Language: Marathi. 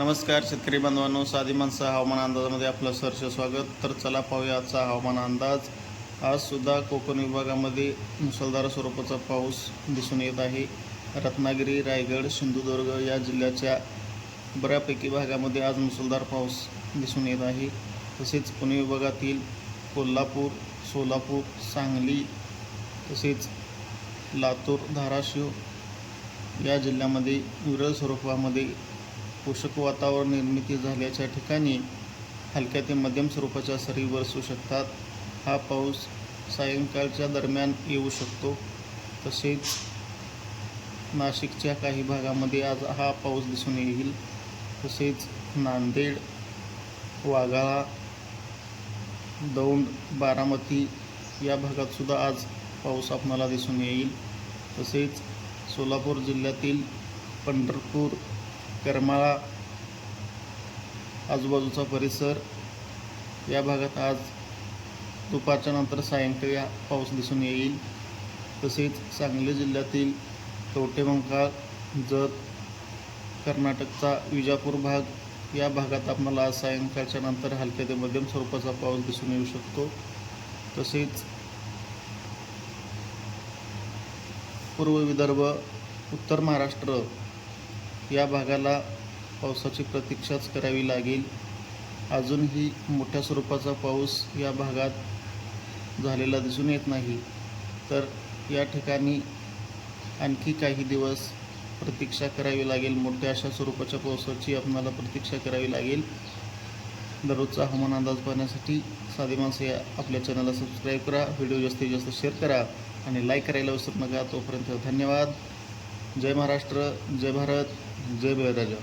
नमस्कार शेतकरी बांधवांनो. साधी माणसं हवामान अंदाजामध्ये आपलं सहर्ष स्वागत. तर चला पाहूया आजचा हवामान अंदाज. आजसुद्धा कोकण विभागामध्ये मुसळधार स्वरूपाचा पाऊस दिसून येत आहे. रत्नागिरी रायगड सिंधुदुर्ग या जिल्ह्याच्या बऱ्यापैकी भागामध्ये आज मुसळधार पाऊस दिसून येत आहे. तसेच पुणे विभागातील कोल्हापूर सोलापूर सांगली तसेच लातूर धाराशिव या जिल्ह्यामध्ये विरळ स्वरूपामध्ये पोषक वातावरण निर्मिती झाल्याच्या ठिकाणी हलक्या ते मध्यम स्वरूपाच्या सरी बरसू शकतात. हा पाऊस सायंकाळच्या दरम्यान येऊ शकतो. तसेच नाशिकच्या काही भागामध्ये आज हा पाऊस दिसून येईल. तसेच नांदेड वाघाळा दौंड बारामती या भागातसुद्धा आज पाऊस आपणाला दिसून येईल. तसेच सोलापूर जिल्ह्यातील पंढरपूर करमाळा आजूबाजूचा परिसर. या भागात आज दुपारच्या नंतर सायंकाळी पाऊस दिसून येईल. तसेच सांगली जिल्ह्यातील कवटेमंकाळ जत कर्नाटकचा विजापूर भाग या भागात आपल्याला आज सायंकाळच्या नंतर हलक्या ते मध्यम स्वरूपाचा पाऊस दिसून येऊ शकतो. तसेच पूर्व विदर्भ उत्तर महाराष्ट्र या भागाला पावसाची प्रतीक्षाच करावी लागेल. अजूनही मोठ्या स्वरूपाचा पाऊस या भागात झालेला दिसून येत नाही. तर या ठिकाणी आणखी काही दिवस प्रतीक्षा करावी लागेल. मोठ्या अशा स्वरूपाच्या पावसाची आपणाला प्रतीक्षा करावी लागेल. दररोजचा हवामान अंदाज पाहण्यासाठी साधी माणसं या आपल्या चॅनलला सबस्क्राईब करा. व्हिडिओ जास्तीत जास्त शेअर करा आणि लाईक करायला विसरू नका. तोपर्यंत धन्यवाद. जय महाराष्ट्र जय भारत जय बळीराजा